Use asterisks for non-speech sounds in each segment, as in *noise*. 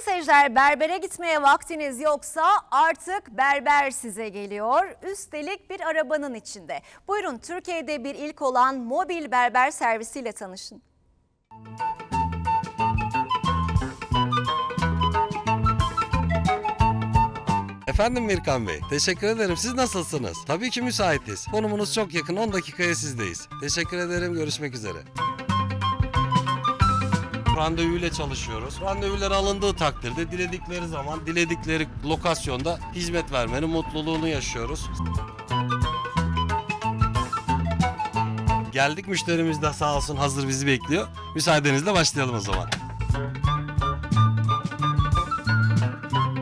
Sevgili seyirciler berbere gitmeye vaktiniz yoksa artık berber size geliyor. Üstelik bir arabanın içinde. Buyurun Türkiye'de bir ilk olan mobil berber servisiyle tanışın. Efendim Mirkan Bey, teşekkür ederim. Siz nasılsınız? Tabii ki müsaitiz. Konumunuz çok yakın, 10 dakikaya sizdeyiz. Teşekkür ederim, görüşmek üzere. Randevuyla çalışıyoruz. Randevular alındığı takdirde diledikleri zaman, diledikleri lokasyonda hizmet vermenin mutluluğunu yaşıyoruz. Geldik müşterimiz de sağ olsun hazır bizi bekliyor. Müsaadenizle başlayalım o zaman.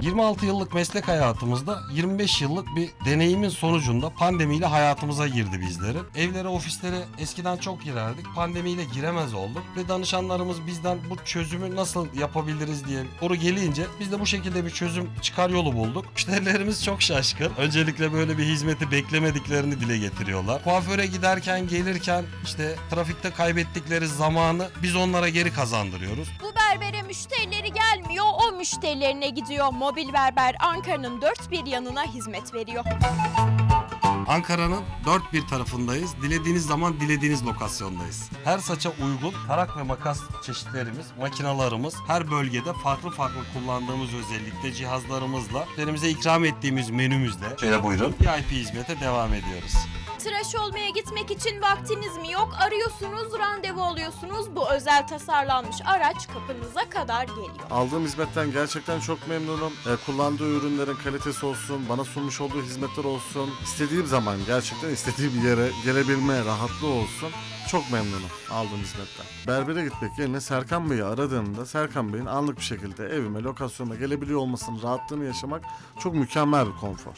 26 yıllık meslek hayatımızda 25 yıllık bir deneyimin sonucunda pandemiyle hayatımıza girdi bizlerin. Evlere, ofislere eskiden çok girerdik. Pandemiyle giremez olduk ve danışanlarımız bizden bu çözümü nasıl yapabiliriz diye soru gelince biz de bu şekilde bir çözüm çıkar yolu bulduk. *laughs* Müşterilerimiz çok şaşkın. Öncelikle böyle bir hizmeti beklemediklerini dile getiriyorlar. Kuaföre giderken, gelirken işte trafikte kaybettikleri zamanı biz onlara geri kazandırıyoruz. Bu berbere müşterileri gelmiyor, o müşterilerine gidiyor. Mobil Berber Ankara'nın dört bir yanına hizmet veriyor. Ankara'nın dört bir tarafındayız. Dilediğiniz zaman dilediğiniz lokasyondayız. Her saça uygun tarak ve makas çeşitlerimiz, makinalarımız her bölgede farklı farklı kullandığımız özellikle cihazlarımızla müşterimize ikram ettiğimiz menümüzle şöyle buyurun VIP hizmete devam ediyoruz. Tıraş olmaya gitmek için vaktiniz mi yok? Arıyorsunuz, randevu alıyorsunuz. Bu özel tasarlanmış araç kapınıza kadar geliyor. Aldığım hizmetten gerçekten çok memnunum. Ee, kullandığı ürünlerin kalitesi olsun, bana sunmuş olduğu hizmetler olsun. İstediğim zaman gerçekten istediğim yere gelebilme rahatlığı olsun. Çok memnunum aldığım hizmetten. Berbere gitmek yerine Serkan Bey'i aradığımda Serkan Bey'in anlık bir şekilde evime, lokasyonuma gelebiliyor olmasının rahatlığını yaşamak çok mükemmel bir konfor.